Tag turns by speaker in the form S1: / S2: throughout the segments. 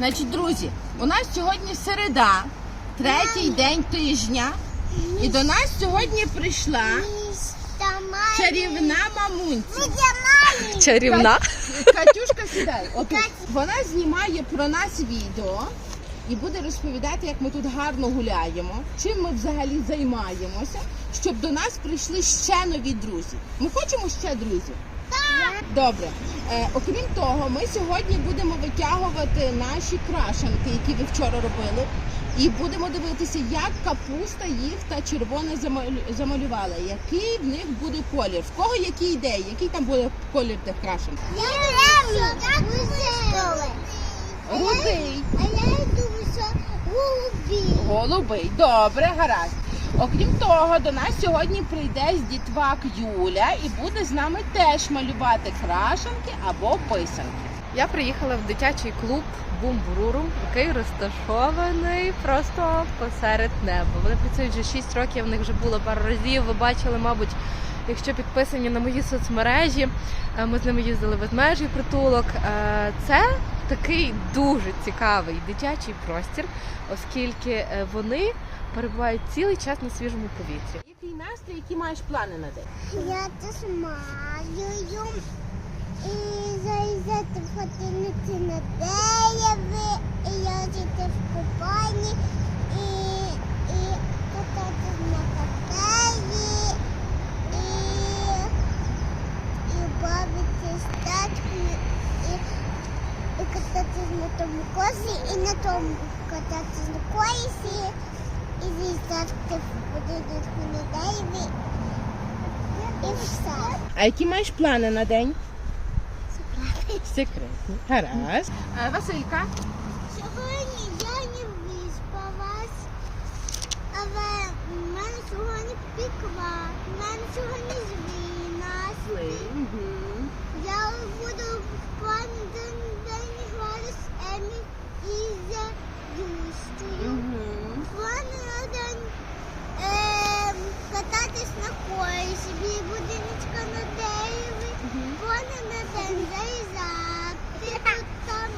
S1: Значить, друзі, у нас сьогодні середа, третій день тижня, і до нас сьогодні прийшла чарівна мамунця.
S2: Чарівна.
S1: Катюшка, сідай. Отут. Вона знімає про нас відео і буде розповідати, як ми тут гарно гуляємо, чим ми взагалі займаємося, щоб до нас прийшли ще нові друзі. Ми хочемо ще друзів. Добре. Е, окрім того, ми сьогодні будемо витягувати наші крашенки, які ви вчора робили. І будемо дивитися, як капуста їх та червоне замалю- замалювала. Який в них буде колір? В кого які ідеї? Який там буде колір тих крашен? Рудий.
S3: А я думаю, що голубі.
S1: Голубий. Добре, гаразд. Окрім того, до нас сьогодні прийде з дітвак Юля і буде з нами теж малювати крашенки або писанки.
S2: Я приїхала в дитячий клуб Бумбурурум, який розташований просто посеред неба. Вони працюють вже 6 років, в них вже було пару разів. Ви бачили, мабуть, якщо підписані на мої соцмережі, е, ми з ними їздили в ведмежий притулок. Е, Це такий дуже цікавий дитячий простір, оскільки е, вони перебувають цілий час на свіжому повітрі.
S1: Який настрій, які маєш плани на день?
S3: Я теж малюю. І залізати фотинити на дереви, і лежати в купальні, і, і кататись на катері, і, і бавити статки, і, і кататись на тому козі, і на тому кататись на колесі,
S1: А які маєш плани на день? Секретні. Гаразд. А, Василька,
S3: Сьогодні я не виспалась, але в мене сьогодні піква, в мене сьогодні звіна. Я буду в плані день день грати з Емі і з Юстою. В плані на день ем, кататись на колесі, біля будиночка на дереві. В плані на день заїжджати тут там.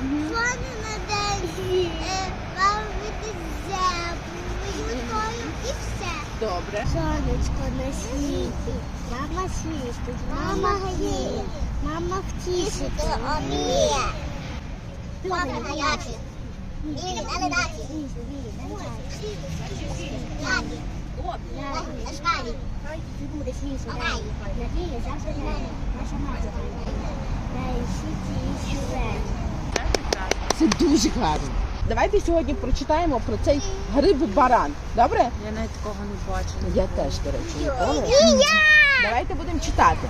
S3: Плани на день е, бавити землею і все.
S1: добре.
S3: Сонечко на світі, мама світить, мама гріє, мама втішити уміє. Мама гарячі, вірить, але. Ладі, на шкалі. Ти будеш лісу. Надія завжди в наша мати. Дай світі.
S1: Це дуже гарно. Давайте сьогодні прочитаємо про цей гриб баран. Добре?
S2: Я навіть такого не бачила.
S1: Я теж, до речі, ніколи.
S3: І я!
S1: Давайте будемо читати.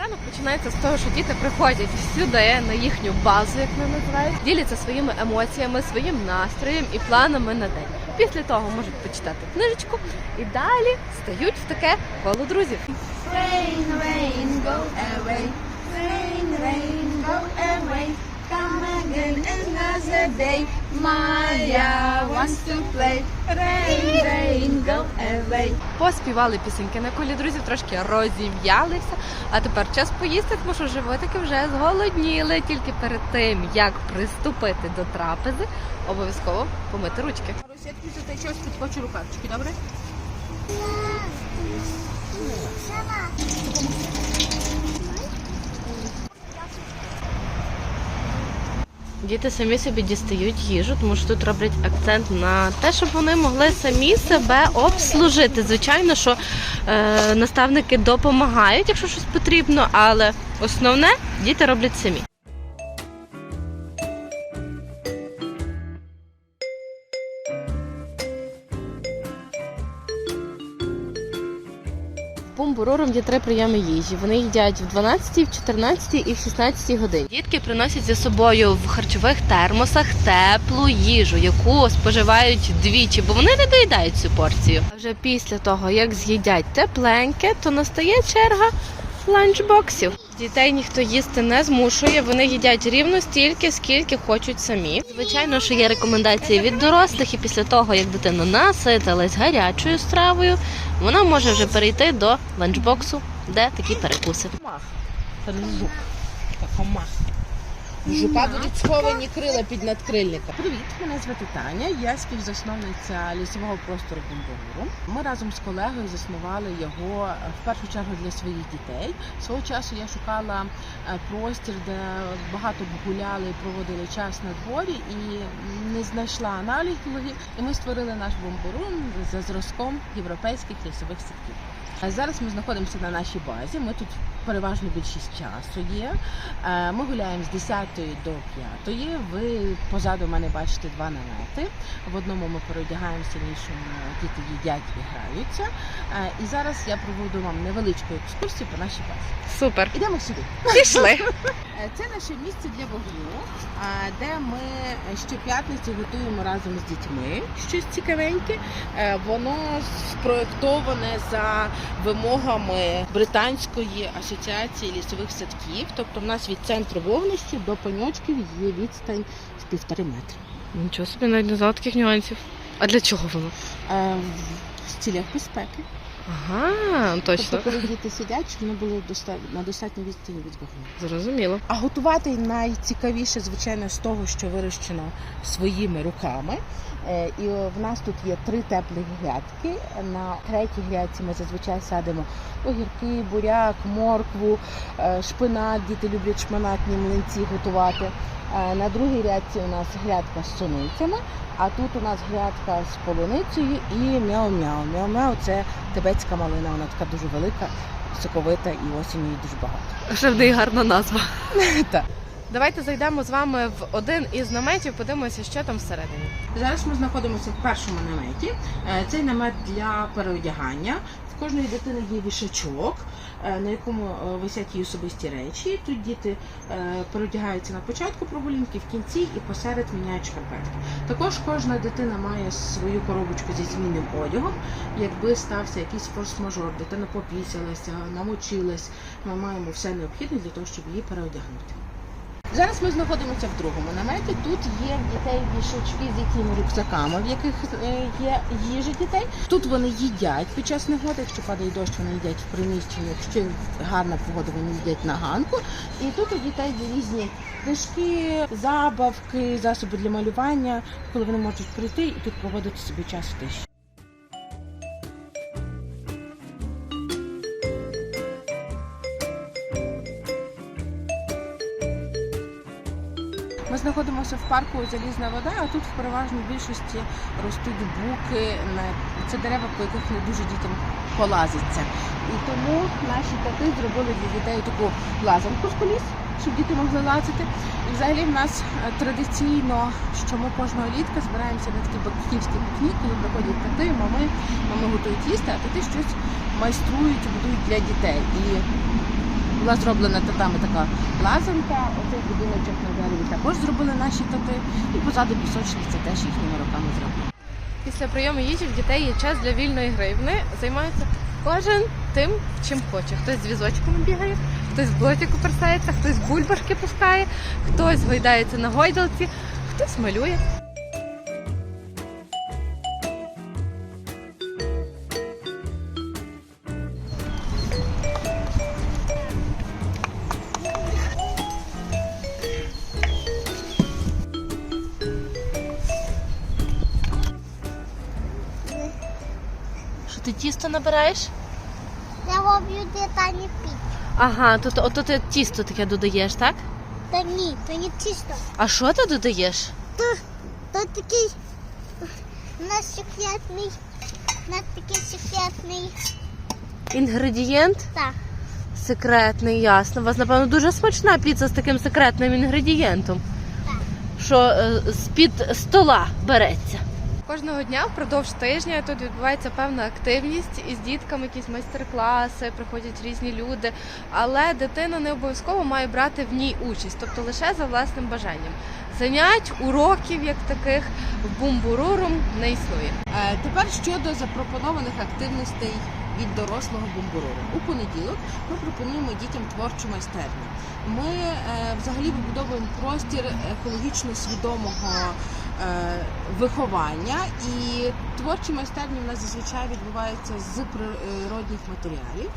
S2: Ранок починається з того, що діти приходять сюди на їхню базу, як вони називають, діляться своїми емоціями, своїм настроєм і планами на день. Після того можуть почитати книжечку і далі стають в таке коло друзів.
S4: Rain, rain, go away. Rain, rain, go away. Come again another day. Maya wants to play. Rain, rain, go away.
S2: Поспівали пісеньки на колі друзів, трошки розім'ялися. А тепер час поїсти, тому що животики вже зголодніли. Тільки перед тим, як приступити до трапези, обов'язково помити ручки.
S1: Маруся, я за те щось підхочу рукавчики, добре?
S2: Діти самі собі дістають їжу, тому що тут роблять акцент на те, щоб вони могли самі себе обслужити. Звичайно, що е, наставники допомагають, якщо щось потрібно, але основне діти роблять самі. Бумбурором є три прийоми їжі. Вони їдять в 12, в 14 і в 16 годині. Дітки приносять за собою в харчових термосах теплу їжу, яку споживають двічі, бо вони не доїдають цю порцію. А вже після того, як з'їдять тепленьке, то настає черга ланчбоксів. Дітей ніхто їсти не змушує. Вони їдять рівно стільки, скільки хочуть самі. Звичайно, що є рекомендації від дорослих, і після того, як дитина наситилась гарячою стравою, вона може вже перейти до ланчбоксу, де такі перекуси.
S1: Мах. Це Комах. Жупа будуть сховані крила під надкрильника. Привіт, мене звати Таня. Я співзасновниця лісового простору Бомбогуру. Ми разом з колегою заснували його е, в першу чергу для своїх дітей. Свого часу я шукала е, простір, де багато гуляли, проводили час на дворі і не знайшла аналогів. І ми створили наш бомбурун за зразком європейських лісових садків. А Зараз ми знаходимося на нашій базі. Ми тут переважно більшість часу є. Е, Ми гуляємо з 10 до 5. Ви позаду мене бачите два намети. В одному ми переодягаємося, в іншому діти їдять і граються. Е, І зараз я проведу вам невеличку екскурсію по нашій базі.
S2: Супер.
S1: Ідемо сюди.
S2: Пішли.
S1: Е, Це наше місце для вогню, де ми щоп'ятниці готуємо разом з дітьми щось цікавеньке. Е, Воно спроєктоване за вимогами Британської асоціації лісових садків. Тобто, в нас від центру вогнища до паньочків є відстань в півтори метри.
S2: Нічого собі навіть не знала таких нюансів. А для чого воно?
S1: Е, В цілях безпеки.
S2: Ага, точно.
S1: Тобто, коли діти сидять, щоб вони були на достатній відстані від вогню.
S2: Зрозуміло.
S1: А готувати найцікавіше, звичайно, з того, що вирощено своїми руками. Е, І в нас тут є три теплі грядки. На третій грядці ми зазвичай садимо огірки, буряк, моркву, е, шпинат. Діти люблять шпинатні млинці готувати. Е, На другій грядці у нас грядка з суницями, а тут у нас грядка з полуницею і мяу-мяу. Мяу-мяу це тибетська малина, вона така дуже велика, соковита і осінню її дуже багато.
S2: Ще в неї гарна назва.
S1: Так.
S2: Давайте зайдемо з вами в один із наметів, подивимося, що там всередині.
S1: Зараз ми знаходимося в першому наметі. Е, Цей намет для переодягання. В кожної дитини є вішачок, е, на якому е, висять її особисті речі. Тут діти переодягаються на початку прогулянки, в кінці і посеред міняють шкарпетки. Також кожна дитина має свою коробочку зі змінним одягом. Якби стався якийсь форс-мажор, дитина попісялася, намочилась. Ми маємо все необхідне для того, щоб її переодягнути. Зараз ми знаходимося в другому наметі. Тут є в дітей вішачки з їхніми рюкзаками, в яких е, є їжа дітей. Тут вони їдять під час негоди. Якщо падає дощ, вони їдять в приміщенні. Якщо гарна погода, вони їдять на ганку. І тут у дітей є різні книжки, забавки, засоби для малювання, коли вони можуть прийти і тут проводити собі час в тиші. Знаходимося в парку Залізна вода, а тут в переважній більшості ростуть буки. Це дерева, по яких не дуже дітям полазиться. І тому наші тати зробили для дітей таку лазанку з коліс, щоб діти могли лазити. І взагалі в нас е, традиційно, що ми кожного літка збираємося на такий батьківський пікнік, коли приходять тати, мами, мами готують їсти, а тати щось майструють, будують для дітей. І була зроблена татами така лазанка, оцей будиночок на дереві також зробили наші тати. І позаду пісочниця теж їхніми руками зроблена.
S2: Після прийому їжі в дітей є час для вільної гри. Вони займаються кожен тим, чим хоче. Хтось з візочками бігає, хтось в блоті куперсається, хтось бульбашки пускає, хтось гойдається на гойдалці, хтось малює. Ти тісто набираєш?
S3: Я роблю детальні піч.
S2: Ага, тут ото ти тісто таке додаєш, так?
S3: Та ні, то не чисто.
S2: А що ти додаєш?
S3: То, то такий у нас секретний, у нас такий секретний.
S2: Інгредієнт
S3: Так.
S2: секретний, ясно. У вас, напевно, дуже смачна піца з таким секретним інгредієнтом. Що е, з-під стола береться. Кожного дня впродовж тижня тут відбувається певна активність із дітками, якісь майстер-класи, приходять різні люди. Але дитина не обов'язково має брати в ній участь, тобто лише за власним бажанням. Занять, уроків як таких в бумбурурум не існує.
S1: Е, Тепер щодо запропонованих активностей від дорослого бомбурору. У понеділок ми пропонуємо дітям творчу майстерню. Ми е, взагалі вибудовуємо простір екологічно свідомого е, виховання, і творчі майстерні в нас зазвичай відбуваються з природних матеріалів.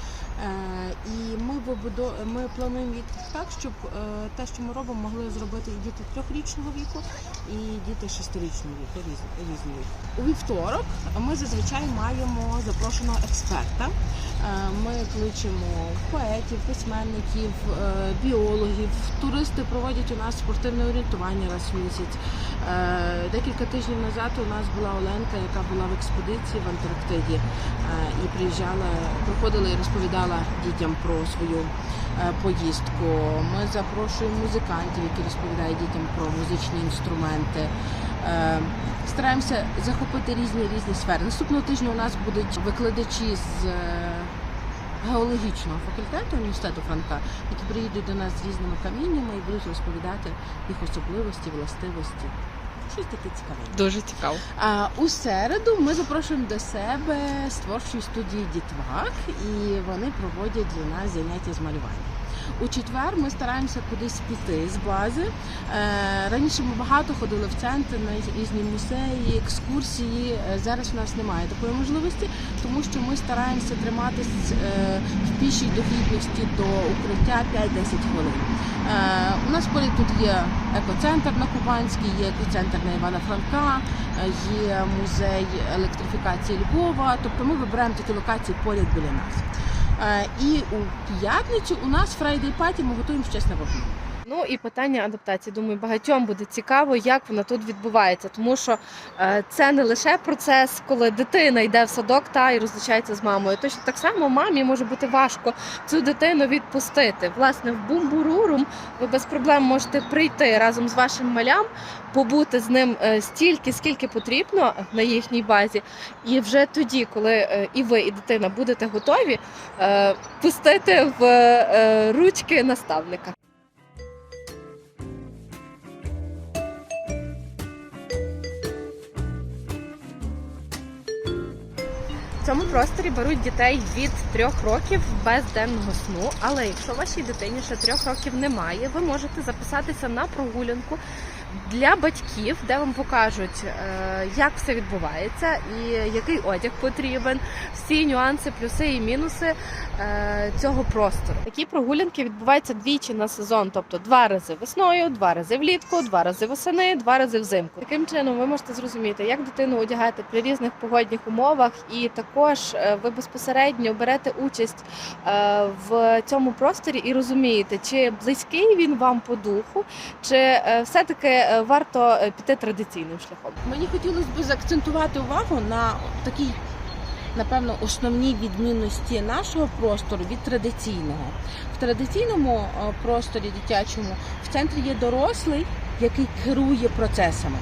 S1: Е, і ми вибудо... ми плануємо їх так, щоб е, те, що ми робимо, могли зробити і діти трьохрічного віку, і діти шестирічного віку різні, віки. У вівторок ми зазвичай маємо запрошеного експерта. Е, Ми кличемо поетів, письменників, біологів. Туристи проводять у нас спортивне орієнтування раз в місяць. Декілька тижнів назад у нас була Оленка, яка була в експедиції в Антарктиді і приїжджала, приходила і розповідала дітям про свою е, поїздку. Ми запрошуємо музикантів, які розповідають дітям про музичні інструменти. Е, Стараємося захопити різні різні сфери. Наступного тижня у нас будуть викладачі з е, геологічного факультету університету Франка, які приїдуть до нас з різними каміннями і будуть розповідати їх особливості, властивості. Щось таке цікаве.
S2: Дуже цікаво.
S1: А у середу ми запрошуємо до себе з творчої студії Дітвак, і вони проводять для нас заняття з малювання. У четвер ми стараємося кудись піти з бази. Е, раніше ми багато ходили в центр на різні музеї, екскурсії. Е, Зараз у нас немає такої можливості, тому що ми стараємося триматись е, в пішій дохідності до укриття 5-10 хвилин. У нас поряд тут є екоцентр на Кубанській, є екоцентр на Івана Франка, є музей електрифікації Львова. Тобто ми вибираємо такі локації поряд біля нас. Е, І у п'ятницю у нас Party ми готуємо щось на вогню.
S2: Ну і питання адаптації. Думаю, багатьом буде цікаво, як вона тут відбувається, тому що е, це не лише процес, коли дитина йде в садок та і розлучається з мамою. Точно так само мамі може бути важко цю дитину відпустити. Власне, в бумбурурум ви без проблем можете прийти разом з вашим малям, побути з ним е, стільки, скільки потрібно на їхній базі, і вже тоді, коли е, і ви, і дитина будете готові, пустити в ручки наставника. Цьому просторі беруть дітей від трьох років без денного сну. Але якщо вашій дитині ще трьох років немає, ви можете записатися на прогулянку для батьків, де вам покажуть, е, як все відбувається і який одяг потрібен, всі нюанси, плюси і мінуси е, цього простору. Такі прогулянки відбуваються двічі на сезон, тобто два рази весною, два рази влітку, два рази восени, два рази взимку. Таким чином ви можете зрозуміти, як дитину одягати при різних погодних умовах, і також е, ви безпосередньо берете участь в цьому просторі і розумієте, чи близький він вам по духу, чи е, все-таки е, варто е, піти традиційним шляхом.
S1: Мені хотілося б заакцентувати увагу на такій, напевно, основній відмінності нашого простору від традиційного. В традиційному е, просторі дитячому в центрі є дорослий, який керує процесами.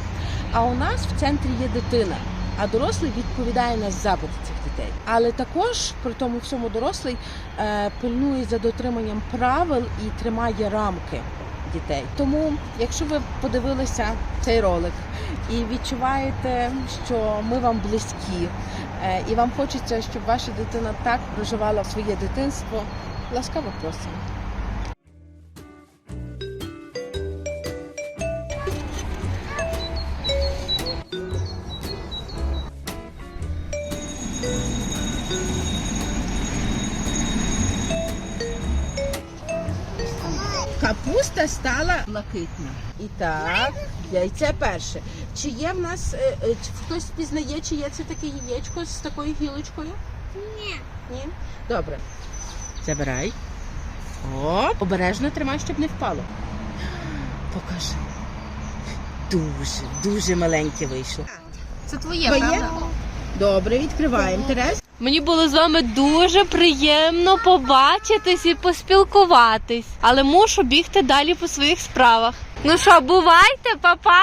S1: А у нас в центрі є дитина, а дорослий відповідає на запити цих дітей. Але також при тому всьому дорослий пильнує за дотриманням правил і тримає рамки дітей. Тому, якщо ви подивилися цей ролик і відчуваєте, що ми вам близькі, е, і вам хочеться, щоб ваша дитина так проживала своє дитинство, ласкаво просимо. Капуста стала блакитна. І так, яйце перше. Чи є в нас е, е, чи хтось впізнає, чи є це таке яєчко з такою гілочкою?
S3: Ні.
S1: Ні? Добре. Забирай. О, обережно тримай, щоб не впало. Покажи. Дуже, дуже маленьке вийшло.
S2: Це твоє,
S1: Твоє? Добре, відкриваємо. Терес.
S2: Мені було з вами дуже приємно побачитись і поспілкуватись, але мушу бігти далі по своїх справах. Ну що, бувайте, папа?